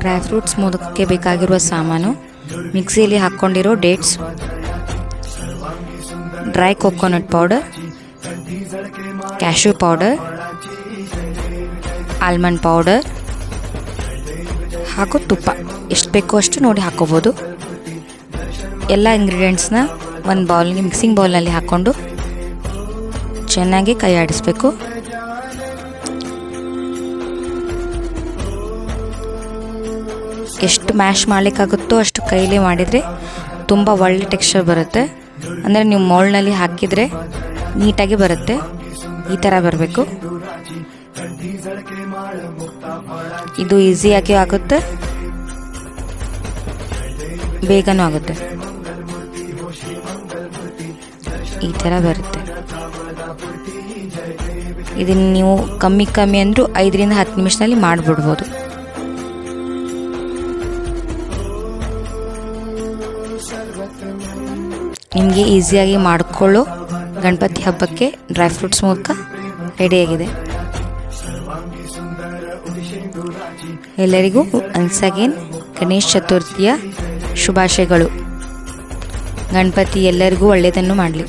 Dry fruits ಮೋದಕಕ್ಕೆ ಬೇಕಾಗಿರುವ ಸಾಮಾನು, ಮಿಕ್ಸಿಯಲ್ಲಿ ಹಾಕ್ಕೊಂಡಿರೋ dates dry coconut powder cashew powder almond powder ಹಾಗೂ ತುಪ್ಪ. ಎಷ್ಟು ಬೇಕೋ ಅಷ್ಟು ನೋಡಿ ಹಾಕ್ಕೋಬೋದು ಎಲ್ಲ ಇಂಗ್ರೀಡಿಯೆಂಟ್ಸ್ನ ಒಂದು ಬೌಲ್ ಮಿಕ್ಸಿಂಗ್ ಬೌಲ್ನಲ್ಲಿ ಹಾಕ್ಕೊಂಡು ಚೆನ್ನಾಗಿ ಕೈ ಆಡಿಸ್ಬೇಕು ಎಷ್ಟು ಮ್ಯಾಶ್ ಮಾಡಲಿಕ್ಕಾಗುತ್ತೋ ಅಷ್ಟು ಕೈಲಿ ಮಾಡಿದರೆ ತುಂಬ ಒಳ್ಳೆ ಟೆಕ್ಸ್ಚರ್ ಬರುತ್ತೆ. ಅಂದರೆ ನೀವು ಮೌಲ್ಡ್ನಲ್ಲಿ ಹಾಕಿದರೆ ನೀಟಾಗಿ ಬರುತ್ತೆ. ಈ ಥರ ಬರಬೇಕು. ಇದು ಈಸಿಯಾಗಿ ಆಗುತ್ತೆ. ಬೇಗನೂ ಆಗುತ್ತೆ. ಈ ಥರ ಬರುತ್ತೆ. ಇದನ್ನು ನೀವು ಕಮ್ಮಿ ಕಮ್ಮಿ ಅಂದರೂ ಐದರಿಂದ ಹತ್ತು ನಿಮಿಷದಲ್ಲಿ ಮಾಡಿಬಿಡ್ಬೋದು. ನಿಮಗೆ ಈಸಿಯಾಗಿ ಮಾಡಿಕೊಳ್ಳೋ ಗಣಪತಿ ಹಬ್ಬಕ್ಕೆ ಡ್ರೈ ಫ್ರೂಟ್ಸ್ ಮೂಲಕ ರೆಡಿಯಾಗಿದೆ ಎಲ್ಲರಿಗೂ ಒನ್ಸ್ ಅಗೇನ್ ಗಣೇಶ ಚತುರ್ಥಿಯ ಶುಭಾಶಯಗಳು. ಗಣಪತಿ ಎಲ್ಲರಿಗೂ ಒಳ್ಳೆಯದನ್ನು ಮಾಡಲಿ.